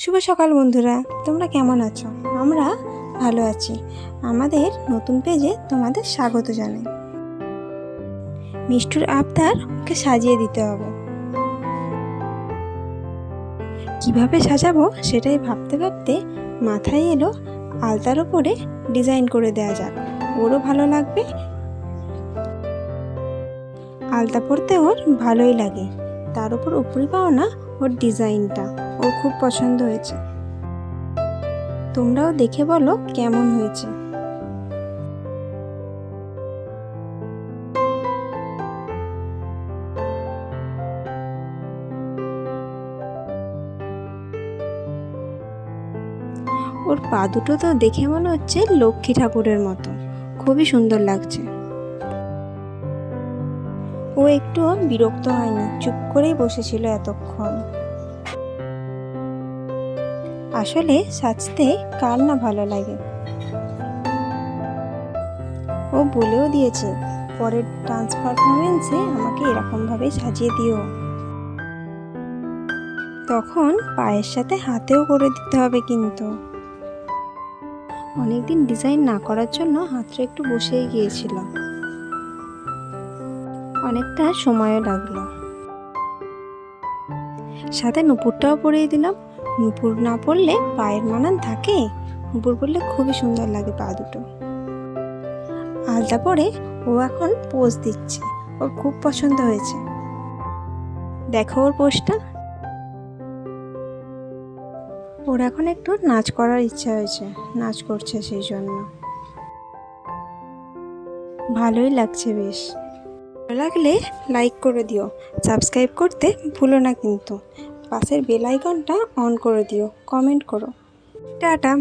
শুভ সকাল বন্ধুরা, তোমরা কেমন আছো? আমরা ভালো আছি। আমাদের নতুন পেজে তোমাদের স্বাগত জানাই। মিষ্টুর আবদার ওকে সাজিয়ে দিতে হবে। কীভাবে সাজাবো সেটাই ভাবতে ভাবতে মাথায় এলো আলতার ওপরে ডিজাইন করে দেওয়া যাক। ওরও ভালো লাগবে। আলতা পরতে ওর ভালোই লাগে। তার উপর উপরি পাওনা ওর ডিজাইনটা। ওর খুব পছন্দ হয়েছে। তোমরাও দেখে বলো কেমন হয়েছে। ওর পা দুটো তো দেখে মনে হচ্ছে লক্ষ্মী ঠাকুরের মতো। খুবই সুন্দর লাগছে। ও একটু বিরক্ত হয়নি, চুপ করেই বসেছিল এতক্ষণ। আসলে সাজতে কার না ভালো লাগে? ও বলেও দিয়েছে, পরের ডান্স পারফরমেন্সে আমাকে এরকমভাবে সাজিয়ে দিও। তখন পায়ের সাথে হাতেও করে দিতে হবে কিন্তু। অনেকদিন ডিজাইন না করার জন্য হাতটা একটু বসেই গিয়েছিল। অনেকটা সময়ও লাগল। সাথে নুপুরটাও পরিয়ে দিলাম। নুপুর না পড়লে পায়ের মানান থাকে। নুপুর পরলে খুবই সুন্দর লাগে পা দুটো। আলতা পরে ও এখন পোজ দিচ্ছে। ওর খুব পছন্দ হয়েছে। দেখো ওর পোজটা। ওর এখন একটু নাচ করার ইচ্ছা হয়েছে। নাচ করছে সেই জন্য। ভালোই লাগছে বেশ। ভালো লাগলে লাইক করে দিও। সাবস্ক্রাইব করতে ভুলো না কিন্তু। পাশের বেল আইকনটা অন করে দিও কমেন্ট করো। টাটা।